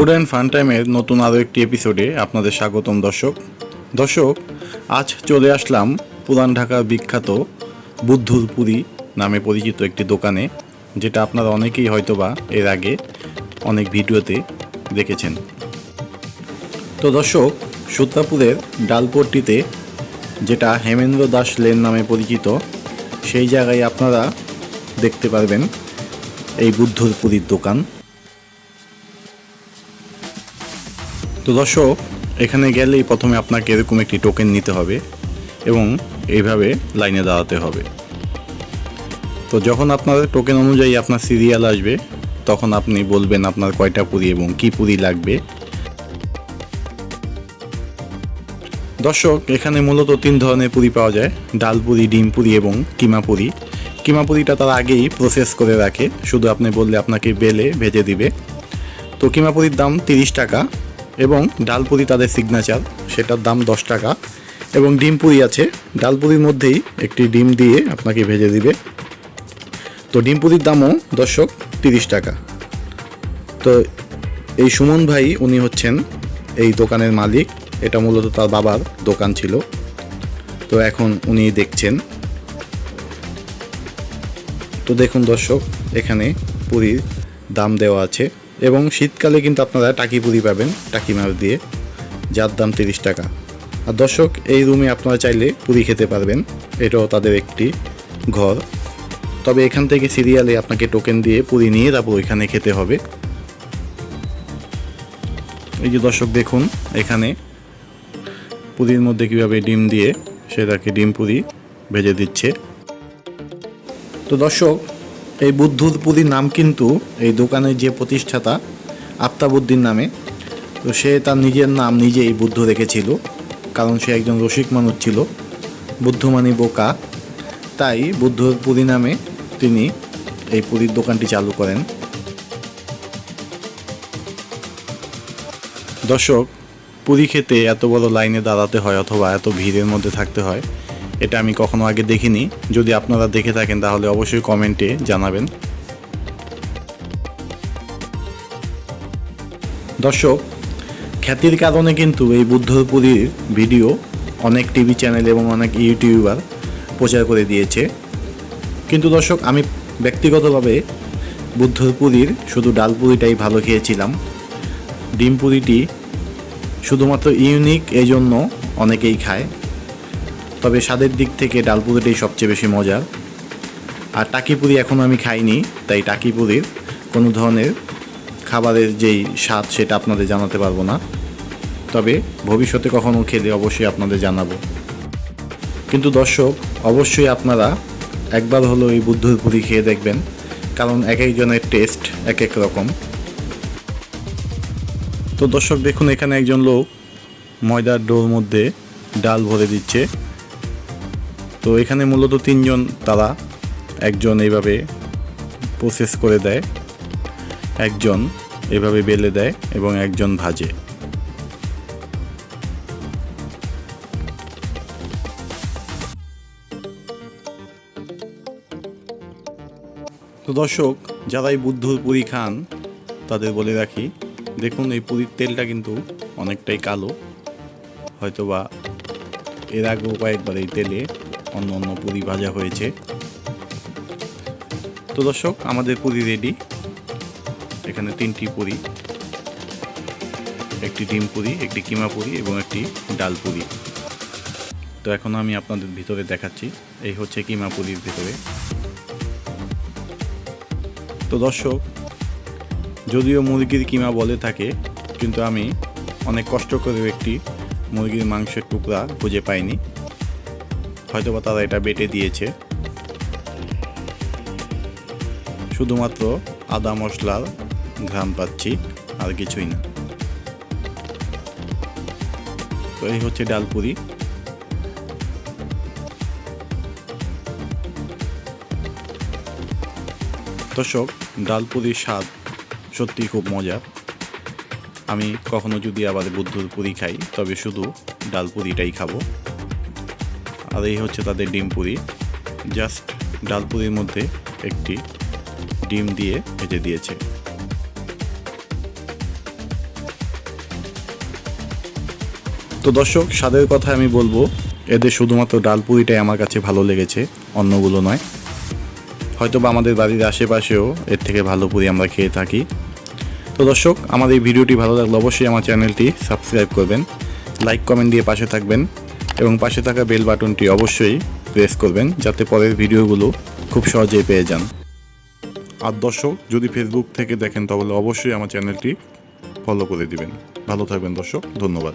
Food and fun টাইমের নতুন আরও একটি এপিসোডে আপনাদের স্বাগতম, দর্শক। দর্শক, আজ চলে আসলাম পুরান ঢাকার বিখ্যাত বুদ্ধুর পুরী নামে পরিচিত একটি দোকানে, যেটা আপনারা অনেকেই হয়তোবা এর আগে অনেক ভিডিওতে দেখেছেন। তো দর্শক, সূত্রাপুরের ডালপট্টিতে, যেটা হেমেন্দ্র দাস লেন নামে পরিচিত, সেই জায়গায় আপনারা দেখতে পারবেন এই বুদ্ধর পুরীর দোকান। তো দর্শক, এখানে গেলেই প্রথমে আপনাকে এরকম একটি টোকেন নিতে হবে এবং এইভাবে লাইনে দাঁড়াতে হবে। তো যখন আপনার টোকেন অনুযায়ী আপনার সিরিয়াল আসবে, তখন আপনি বলবেন আপনার কয়টা পুরি এবং কী পুরি লাগবে। দর্শক, এখানে মূলত তিন ধরনের পুরি পাওয়া যায়, ডাল পুরি, ডিম পুরি এবং কিমা পুরি। কিমা পুরিটা তারা আগেই প্রসেস করে রাখে, শুধু আপনি বললে আপনাকে বেলে ভেজে দিবে। তো কিমা পুরির দাম তিরিশ টাকা এবং ডাল পুরি তাদের সিগনেচার সেটার দাম দশ টাকা এবং ডিম পুরি আছে। ডাল পুরির মধ্যেই একটি ডিম দিয়ে আপনাকে ভেজে দিবে। তো ডিম পুরির দামও দর্শক তিরিশ টাকা। তো এই সুমন ভাই, উনি হচ্ছেন এই দোকানের মালিক। এটা মূলত তার বাবার দোকান ছিল। তো এখন উনি দেখছেন। তো দেখুন দর্শক, এখানে পুরীর দাম দেওয়া আছে। এবং শীতকালে কিন্তু আপনারা টাকি পুরি পাবেন, টাকি মাছ দিয়ে। যার দাম তিরিশ টাকা। আর দর্শক, এই রুমে আপনারা চাইলে পুরি খেতে পারবেন। এটাও তাদের একটি ঘর। তবে এখান থেকে সিরিয়ালে আপনাকে টোকেন দিয়ে পুরি নিয়ে তারপর ওইখানে খেতে হবে। এই যে দর্শক, দেখুন, এখানে পুরীর মধ্যে কীভাবে ডিম দিয়ে সেটাকে ডিম পুরি ভেজে দিচ্ছে। তো দর্শক এই বুদ্ধুর পুরীর নাম কিন্তু এই দোকানের যে প্রতিষ্ঠাতা আফতাবুদ্দিন নামে, তো সে তার নিজের নাম নিজেই বুদ্ধ রেখেছিল, কারণ সে একজন রসিক মানুষ ছিল, বুদ্ধমানি বোকা। তাই বুদ্ধর পুরী নামে তিনি এই পুরীর দোকানটি চালু করেন। দর্শক, পুরী খেতে এত বড় লাইনে দাঁড়াতে হয় অথবা এত ভিড়ের মধ্যে থাকতে হয় এটা আমি কখনো আগে দেখিনি। যদি আপনারা দেখে থাকেন, তাহলে অবশ্যই কমেন্টে জানাবেন। দর্শক, খ্যাতির কারণে কিন্তু এই বুদ্ধপুরীর ভিডিও অনেক টিভি চ্যানেল এবং অনেক ইউটিউবার প্রচার করে দিয়েছে। কিন্তু দর্শক, আমি ব্যক্তিগতভাবে বুদ্ধপুরীর শুধু ডালপুরিটাই ভালো খেয়েছিলাম। ডিম পুরিটি শুধুমাত্র ইউনিক এই জন্য অনেকেই খায়। তবে স্বাদের দিক থেকে ডাল ডালপুরিটাই সবচেয়ে বেশি মজার আর টাকি টাকিপুরি এখনও আমি খাইনি, তাই টাকি টাকিপুরির কোনো ধরনের খাবারের যেই স্বাদ সেটা আপনাদের জানাতে পারব না। তবে ভবিষ্যতে কখনও খেলে অবশ্যই আপনাদের জানাব। কিন্তু দর্শক, অবশ্যই আপনারা একবার হলো এই বুদ্ধর পুরি খেয়ে দেখবেন, কারণ এক একজনের টেস্ট এক এক রকম। তো দর্শক, দেখুন এখানে একজন লোক ময়দার ডোর মধ্যে ডাল ভরে দিচ্ছে। তো এখানে মূলত তিনজন তারা একজন এইভাবে প্রসেস করে দেয়, একজন এভাবে বেলে দেয় এবং একজন ভাজে। তো দর্শক যারা এই বুদ্ধর পুরি খান, তাদের বলে রাখি, দেখুন এই পুরীর তেলটা কিন্তু অনেকটাই কালো। হয়তোবা এর আগেও কয়েকবার এই তেলে অন্য অন্য পুরি ভাজা হয়েছে। তো দর্শক, আমাদের পুরি রেডি এখানে তিনটি পুরি একটি ডিম পুরি একটি কিমা পুরি এবং একটি ডাল পুরি তো এখন আমি আপনাদের ভিতরে দেখাচ্ছি। এই হচ্ছে কিমা পুরির ভিতরে। তো দর্শক, যদিও মুরগির কিমা বলে থাকে, কিন্তু আমি অনেক কষ্ট করে একটি মুরগির মাংসের টুকরা খুঁজে পাইনি। হয়তোবা তারা এটা বেটে দিয়েছে। শুধুমাত্র আদা মশলার ঘ্রাম পাচ্ছি, আর কিছুই না। তো এই হচ্ছে ডালপুরি দর্শক ডালপুরির স্বাদ সত্যি খুব মজার। আমি কখনো যদি আবার বুদ্ধুর পুরি খাই, তবে শুধু ডাল পুরিটাই খাব। আর এই হচ্ছে তাদের ডিম পুরি। জাস্ট ডাল পুরির মধ্যে একটি ডিম দিয়ে ভেজে দিয়েছে। তো দর্শক, স্বাদের কথা আমি বলব, এদের শুধুমাত্র ডাল পুরিটাই আমার কাছে ভালো লেগেছে, অন্যগুলো নয়। হয়তো বা আমাদের বাড়ির আশেপাশেও এর থেকে ভালো পুরি আমরা খেয়ে থাকি। তো দর্শক, আমার এই ভিডিওটি ভালো লাগলে অবশ্যই আমার চ্যানেলটি সাবস্ক্রাইব করবেন, লাইক, কমেন্ট দিয়ে পাশে থাকবেন। এবং পাশে থাকা বেল বাটনটি অবশ্যই প্রেস করবেন যাতে পরের ভিডিওগুলো খুব সহজেই পেয়ে যান। আর দর্শক, যদি ফেসবুক থেকে দেখেন, তাহলে অবশ্যই আমার চ্যানেলটি ফলো করে দিবেন। ভালো থাকবেন দর্শক, ধন্যবাদ।